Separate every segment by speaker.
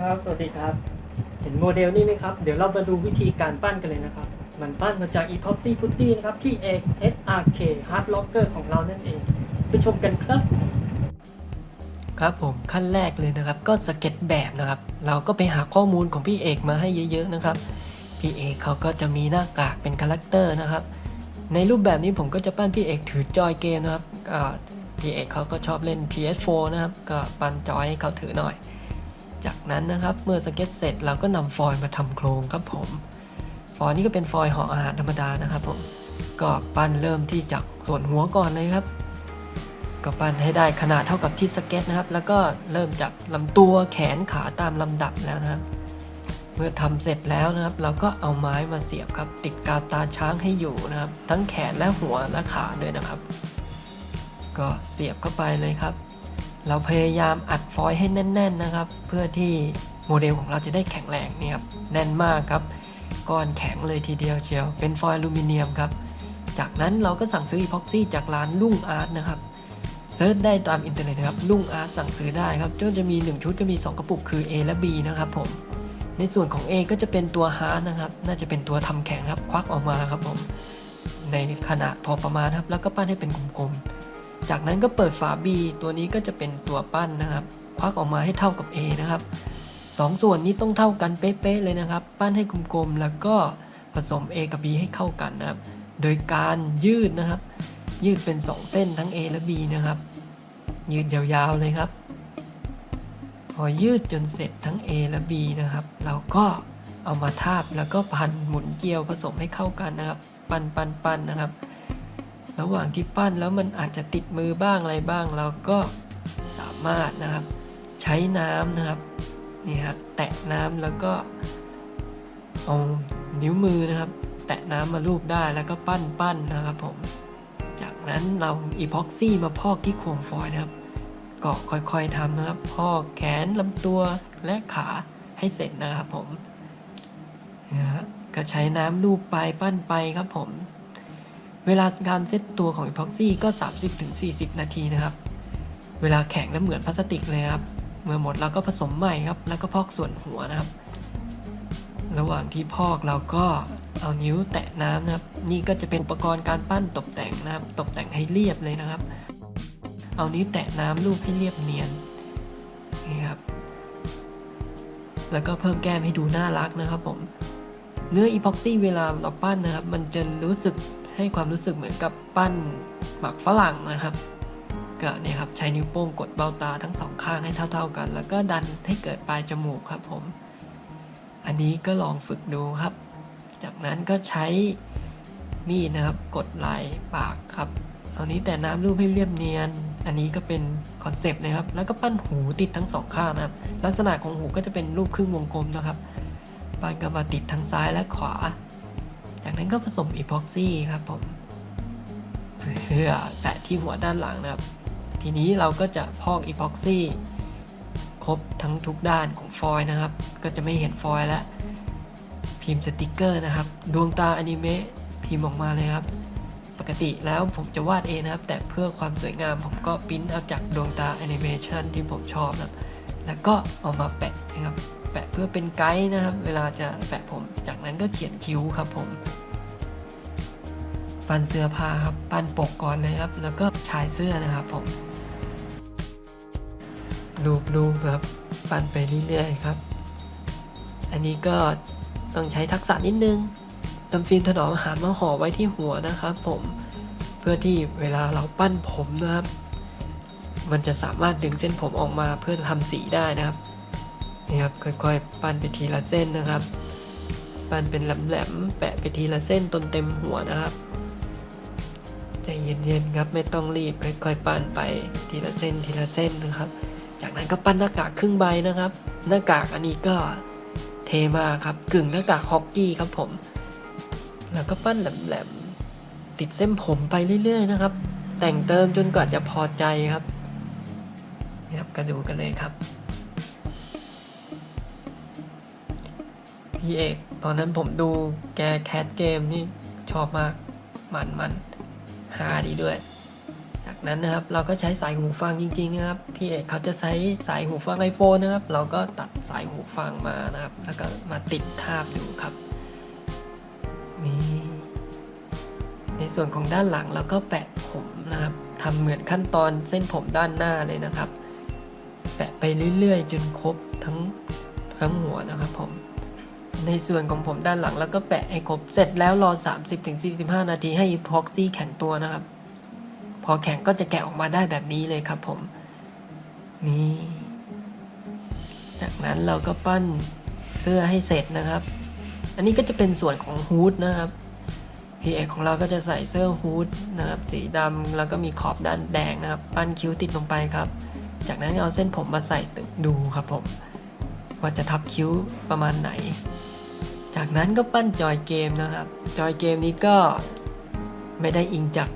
Speaker 1: ครับ สวัสดีครับ เห็นโมเดลนี่ไหมครับ เดี๋ยวเรามาดูวิธีการปั้นกันเลยนะครับ มันปั้นมาจาก Epoxy Putty นะครับ ที่ XRK Hard Locker ของเรานั่นเอง ไปชมกันครับ ครับผมขั้นแรกเลยนะครับ ก็สเก็ตแบบนะครับ เราก็ไปหาข้อมูลของพี่เอกมาให้เยอะ ๆ นะครับ พี่เอกเขาก็จะมีหน้ากากเป็นคาแรคเตอร์นะครับ ในรูปแบบนี้ผมก็จะปั้นพี่เอกถือจอยเกมนะครับพี่เอกเขาก็ชอบเล่น PS4 นะครับ ก็ปั้นจอยให้เขาถือหน่อย จากนั้นนะครับเมื่อสเก็ตเสร็จเราก็นำฟอยล์มาทำโครงครับผม ฟอยล์นี้ก็เป็นฟอยล์ห่ออาหารธรรมดานะครับผมก็ปั้นเริ่มที่จากส่วนหัวก่อนเลยครับ ก็ปั้นให้ได้ขนาดเท่ากับที่สเก็ตนะครับ แล้วก็เริ่มจากลำตัวแขนขาตามลำดับแล้วนะครับ เมื่อทำเสร็จแล้วนะครับ เราก็เอาไม้มาเสียบครับ ติดกาตาช้างให้อยู่นะครับ ทั้งแขนและหัวและขาด้วยนะครับ ก็เสียบเข้าไปเลยครับ เราพยายามอัดฟอยล์ให้แน่น ๆนะครับ เพื่อที่โมเดลของเราจะได้แข็งแรงนี่ครับแน่นมากครับก้อนแข็งเลยทีเดียวเชียว เป็นฟอยล์อลูมิเนียมครับ จากนั้นเราก็สั่งซื้ออีพ็อกซี่จากร้านลุ่งอาร์ตนะครับเซิร์ชได้ตามอินเทอร์เน็ตนะครับลุ่งอาร์ตสั่งซื้อได้ครับก็จะมี 1 ชุดก็มี 2 กระปุกคือ A และ B นะครับผมในส่วนของ A ก็จะเป็นตัวฮาร์ดนะครับ น่าจะเป็นตัวทำแข็งครับ ควักออกมาครับผม ในขนาดพอประมาณครับ แล้วก็ปั้นให้เป็นกลมๆ จากนั้นก็เปิดฝา B ตัวนี้ก็จะเป็นตัวปั้นนะครับ ควักออกมาให้เท่ากับ A นะครับสองส่วนนี้ต้องเท่ากันเป๊ะๆเลยนะครับ ปั้นให้กลมๆแล้วก็ผสม A กับ B ให้เข้ากันนะครับ โดยการยืดนะครับ ยืดเป็น 2 เส้นทั้ง A และ B นะครับ ยืดยาวๆเลยครับ พอยืดจนเสร็จทั้ง A และ B นะครับ เราก็เอามาทาบแล้วก็พันหมุนเกลียวผสมให้เข้ากันนะครับ ปั้นปั้นปั้นนะครับ ระหว่างที่ปั้นแล้วมันอาจจะติดมือบ้างอะไรบ้าง เราก็สามารถนะครับใช้น้ำนะครับนี่ฮะแตะน้ำแล้วก็เอานิ้วมือนะครับ แตะน้ำมาลูบได้แล้วก็ปั้นปั้นนะครับผม จากนั้นเราอีพ็อกซี่มาพอกที่โคมฟอยนะครับก็ค่อยๆทำนะครับ พอกแขนลำตัวและขาให้เสร็จนะครับผมนะฮะก็ใช้น้ำลูบไปปั้นไปครับผม เวลาการเซตตัวของอีพ็อกซี่ก็ 30-40 นาทีนะครับ เวลาแข็งและเหมือนพลาสติกเลยครับ เมื่อหมดเราก็ผสมใหม่ครับ แล้วก็พอกส่วนหัวนะครับ ระหว่างที่พอกเราก็เอานิ้วแตะน้ำนะครับ นี่ก็จะเป็นอุปกรณ์การปั้นตกแต่งนะครับ ตกแต่งให้เรียบเลยนะครับ เอานิ้วแตะน้ำลูบให้เรียบเนียนนี่ครับ แล้วก็เพิ่มแก้มให้ดูน่ารักนะครับผม เนื้ออีพ็อกซี่เวลาเราปั้นนะครับ มันจะรู้สึก ให้ความรู้สึกเหมือนกับปั้นหมักฝรั่งนะครับก็เนี่ยครับใช้นิ้วโป้งกดเบ้าตาทั้งสองข้างให้เท่า ๆกัน แล้วก็ดันให้เกิดปลายจมูกครับผม อันนี้ก็ลองฝึกดูครับ จากนั้นก็ใช้มีดนะครับกดลายปากครับเอานี้แต่น้ำรูปให้เรียบเนียน อันนี้ก็เป็นคอนเซปต์นะครับ แล้วก็ปั้นหูติดทั้งสองข้างนะครับ ลักษณะของหูก็จะเป็นรูปครึ่งวงกลมนะครับ ปั้นก็มาติดทั้งซ้ายและขวา จากนั้นก็ผสมอีพ็อกซี่ครับผมเพื่อแตะที่หัวด้านหลังนะครับ ทีนี้เราก็จะพอกอีพ็อกซี่ครบทั้งทุกด้านของฟอยล์นะครับ ก็จะไม่เห็นฟอยล์แล้ว พิมพ์สติกเกอร์นะครับ ดวงตาอนิเมะพิมพ์ออกมาเลยครับ ปกติแล้วผมจะวาดเองนะครับ แต่เพื่อความสวยงามผมก็ปริ้นเอาจากดวงตาแอนิเมชันที่ผมชอบนะครับแล้วก็เอามาแปะนะครับ แปะเพื่อเป็นไกด์นะครับ เวลาจะแปะผม จากนั้นก็เขียนคิ้วครับผม ปั้นเสื้อผ้าครับ ปั้นปกก่อนเลยครับ แล้วก็ชายเสื้อนะครับผมรูปรูปครับ ปั้นไปเรื่อยๆครับ อันนี้ก็ต้องใช้ทักษะนิดนึงนำฟิล์มถนอมอาหารมาห่อไว้ที่หัวนะครับ ผม เพื่อที่เวลาเราปั้นผมนะครับ มันจะสามารถดึงเส้นผมออกมาเพื่อทำสีได้นะครับ นี่ครับค่อยๆ ปั้นไปทีละเส้นนะครับ ปั้นเป็นแหลมๆแปะไปทีละเส้นจนเต็มหัวนะครับใจเย็นๆครับไม่ต้องรีบค่อยๆปั้นไปทีละเส้นทีละเส้นนะครับ จากนั้นก็ปั้นหน้ากากครึ่งใบนะครับ หน้ากากอันนี้ก็เทมากครับกึ่งหน้ากากฮอกกี้ครับผม แล้วก็ปั้นแหลมๆติดเส้นผมไปเรื่อยๆนะครับ แต่งเติมจนกว่าจะพอใจครับนี่ครับก็ดูกันเลยครับ พี่เอก ตอนนั้นผมดูแกแคทเกมนี่ชอบมาก มันมันฮาดีด้วย จากนั้นนะครับเราก็ใช้สายหูฟังจริงๆนะครับ พี่เอกเขาจะใช้สายหูฟัง iPhone นะครับ เราก็ตัดสายหูฟังมานะครับ แล้วก็มาติดทาบอยู่ครับนี่ในส่วนของด้านหลังเราก็แปะผมนะครับทำเหมือนขั้นตอนเส้นผมด้านหน้าเลยนะครับ แปะไปเรื่อยๆ จนครบทั้งทั้งหัวนะครับผม ในส่วนของผมด้านหลังแล้วก็แปะให้ครบ เสร็จแล้วรอ 30-45 นาทีให้ epoxy แข็งตัวนะครับ พอแข็งก็จะแกะออกมาได้แบบนี้เลยครับผม นี่ จากนั้นเราก็ปั้นเสื้อให้เสร็จนะครับ อันนี้ก็จะเป็นส่วนของฮูดนะครับพีเอกของเราก็จะใส่เสื้อฮูดนะครับสีดำแล้วก็มีขอบด้านแดงนะครับ ปั้นคิ้วติดลงไปครับ จากนั้นเอาเส้นผมมาใส่ดูครับผมว่าจะทับคิ้วประมาณไหน จากนั้นก็ปั้นจอยเกมนะครับ จอยเกมนี้ก็ไม่ได้อิงจาก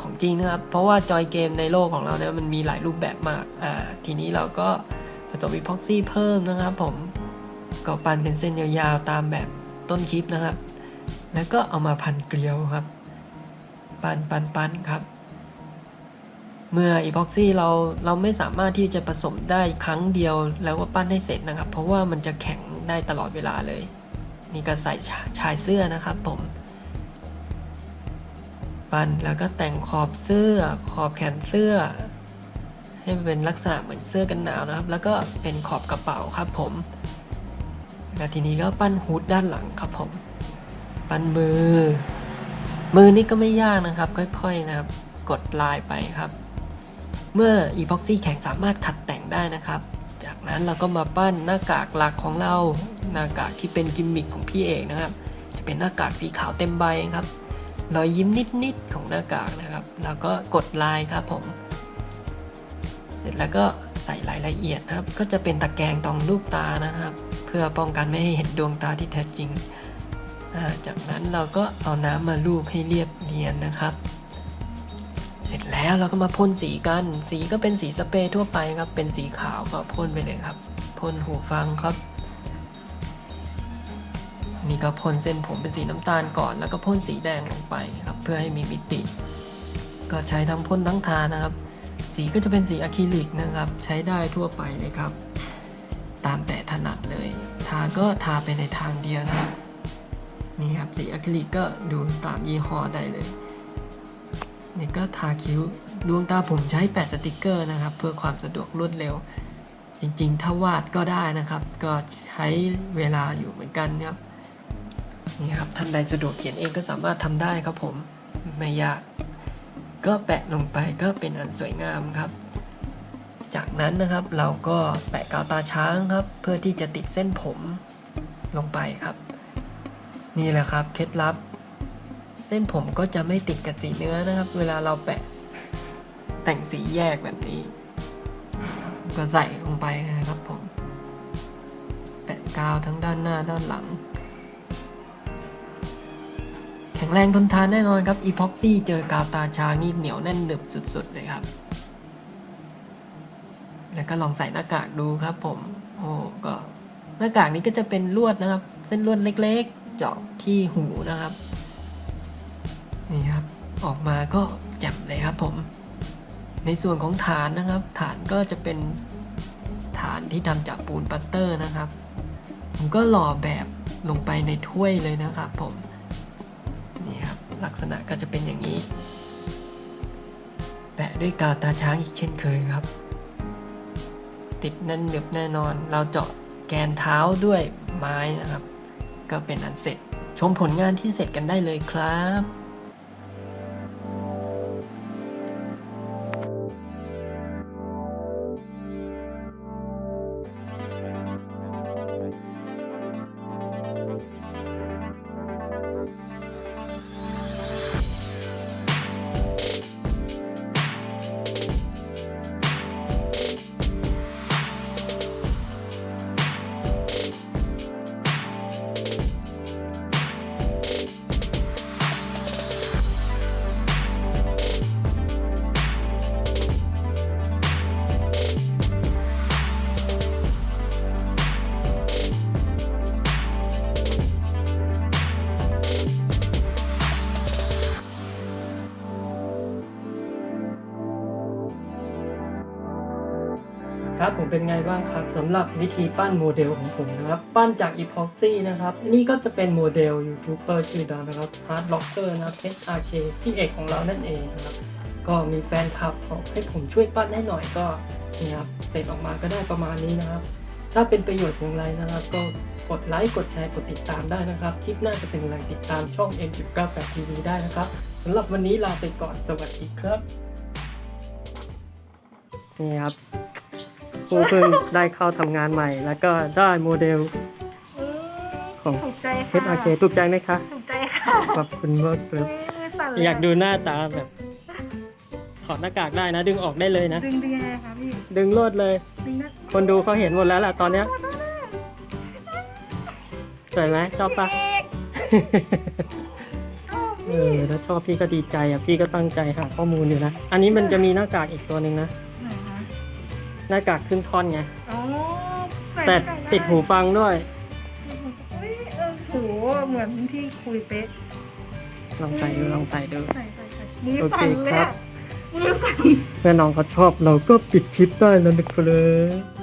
Speaker 1: ของจริงนะครับ เพราะว่าจอยเกมในโลกของเราเนี่ยมันมีหลายรูปแบบมากอ่าทีนี้เราก็ผสมอีพ็อกซี่เพิ่มนะครับผมก็ปั้นเป็นเส้นยาวๆตามแบบต้นคลิปนะครับ แล้วก็เอามาพันเกลียวครับ ปั้นปั้นปั้นครับ เมื่ออีพ็อกซี่เราเราไม่สามารถที่จะผสมได้ครั้งเดียวแล้วก็ปั้นให้เสร็จนะครับ เพราะว่ามันจะแข็งได้ตลอดเวลาเลย นี่ก็ใส่ชายเสื้อนะครับผม ปั้นแล้วก็แต่งขอบเสื้อขอบแขนเสื้อ ให้มันเป็นลักษณะเหมือนเสื้อกันหนาวนะครับ แล้วก็เป็นขอบกระเป๋าครับผมแล้วทีนี้ก็ปั้นฮูดด้านหลังครับผม ปั้นมือ มือนี่ก็ไม่ยากนะครับ ค่อยๆนะครับ กดลายไปครับ เมื่ออีพ็อกซี่แข็งสามารถขัดแต่งได้นะครับ จากนั้นเราก็มาปั้นหน้ากากหลักของเรา หน้ากากที่เป็นกิมมิคของพี่เอกนะครับ จะเป็นหน้ากากสีขาวเต็มใบครับ รอยยิ้มนิดๆของหน้ากากนะครับ แล้วก็กดลายครับผม เสร็จแล้วก็ใส่รายละเอียดนะครับ ก็จะเป็นตะแกรงตรงลูกตานะครับ เพื่อป้องกันไม่ให้เห็นดวงตาที่แท้จริง จากนั้นเราก็เอาน้ำมาลูบให้เรียบเนียนนะครับ สร็จแล้วเราก็มาพ่นสีกัน สีก็เป็นสีสเปรย์ทั่วไปครับ เป็นสีขาวก็พ่นไปเลยครับ พ่นหูฟังครับ นี่ก็พ่นเส้นผมเป็นสีน้ำตาลก่อน แล้วก็พ่นสีแดงลงไปครับ เพื่อให้มีมิติ ก็ใช้ทั้งพ่นทั้งทานะครับ สีก็จะเป็นสีอะคริลิกนะครับ ใช้ได้ทั่วไปเลยครับ ตามแต่ถนัดเลย ทาก็ทาไปในทางเดียวนะครับ นี่ครับสีอะคริลิกก็ดูตามยี่ห้อได้เลย เนี่ก็ทาคิ้วดวงตาผมใช้แปะสติกเกอร์นะครับ เพื่อความสะดวกรวดเร็ว จริงๆ ถ้าวาดก็ได้นะครับ ก็ใช้เวลาอยู่เหมือนกันครับนี่ครับท่านใดสะดวกเขียนเองก็สามารถทำได้ครับผมไม่ยาก ก็แปะลงไปก็เป็นอันสวยงามครับ จากนั้นนะครับเราก็แปะกาวตาช้างครับ เพื่อที่จะติดเส้นผมลงไปครับ นี่แหละครับเคล็ดลับ ส้นผมก็จะไม่ติดกับสีเนื้อนะครับ เวลาเราแปะแต่งสีแยกแบบนี้ ก็ใส่ลงไปนะครับผม แปะกาวทั้งด้านหน้าด้านหลัง แข็งแรงทนทานแน่นอนครับอีพ็อกซี่เจอกาวตาชางนี่เหนียวแน่นหนึบสุดๆเลยครับ แล้วก็ลองใส่หน้ากากดูครับผม โอ้ก็หน้ากากนี้ก็จะเป็นลวดนะครับ เส้นลวดเล็กๆ เจาะที่หูนะครับ นี่ครับ ออกมาก็แจ่มเลยครับผม ในส่วนของฐานนะครับ ฐานก็จะเป็นฐานที่ทำจากปูนปัตเตอร์นะครับ ผมก็หล่อแบบลงไปในถ้วยเลยนะครับผมนี่ครับลักษณะก็จะเป็นอย่างนี้ แปะด้วยกาวตาช้างอีกเช่นเคยครับ ติดแน่นหนึบแน่นอน เราเจาะแกนเท้าด้วยไม้นะครับ ก็เป็นอันเสร็จ ชมผลงานที่เสร็จกันได้เลยครับ เป็นไงบ้างครับสำหรับวิธีปั้นโมเดลของผมนะครับ ปั้นจาก epoxy นะครับนี่ก็จะเป็นโมเดลยูทูบเบอร์ชื่อดังนะครับ Hard Locker นะครับ SRK พี่เอกของเรานั่นเองนะครับก็มีแฟนคลับบอให้ผมช่วยปั้นให้หน่อยก็นี่ครับเสร็จออกมาก็ได้ประมาณนี้นะครับ ถ้าเป็นประโยชน์อย่างไรนะครับ ก็กดไลค์กดแชร์กดติดตามได้นะครับคลิปหน้าจะเป็นอะไรติดตามช่อง M98 TV ได้นะครับสำหรับวันนี้ลาไปก่อนสวัสดีครับนี่ครับ ครูเพิ่งได้เข้าทำงานใหม่ แล้วก็ได้โมเดลของ
Speaker 2: ถูกใจค่ะ
Speaker 1: SRK ถูกใจไหมคะ
Speaker 2: ถูกใจค่ะ
Speaker 1: ขอบคุณมากครับ
Speaker 2: มือสั่นเลย
Speaker 1: อยากดูหน้าตาแบบ ถอดหน้ากากได้นะ ดึงออกได้เลยนะ
Speaker 2: ดึงดึงยังไงคะพี่
Speaker 1: ดึงโลดเลย
Speaker 2: ดึงนะ
Speaker 1: คนดูเขาเห็นหมดแล้วล่ะตอนเนี้ยสวยไหมชอบปะเออถ้าชอบพี่ก็ดีใจอะพี่ก็ตั้งใจหาข้อมูลอยู่นะ อันนี้มันจะมีหน้ากากอีกตัวหนึ่งนะ
Speaker 2: ไหนคะ
Speaker 1: หน้ากากครึ่งท่อนไง
Speaker 2: อ๋อใส่
Speaker 1: แต่
Speaker 2: ใส่ไติ
Speaker 1: ดหูฟังด้วย
Speaker 2: อุ้ยเออโหเหมือนที่คุยเป๊ะ
Speaker 1: ลองใส่ดูลองใส่ดู
Speaker 2: ใส่ใส่ใส่มือ
Speaker 1: โอเค
Speaker 2: สั่นเลย
Speaker 1: ครั
Speaker 2: อะ
Speaker 1: บ
Speaker 2: มือสั่น
Speaker 1: เมื่อน้องเขาชอบเราก็ปิดคลิปได้แล้วนะครับ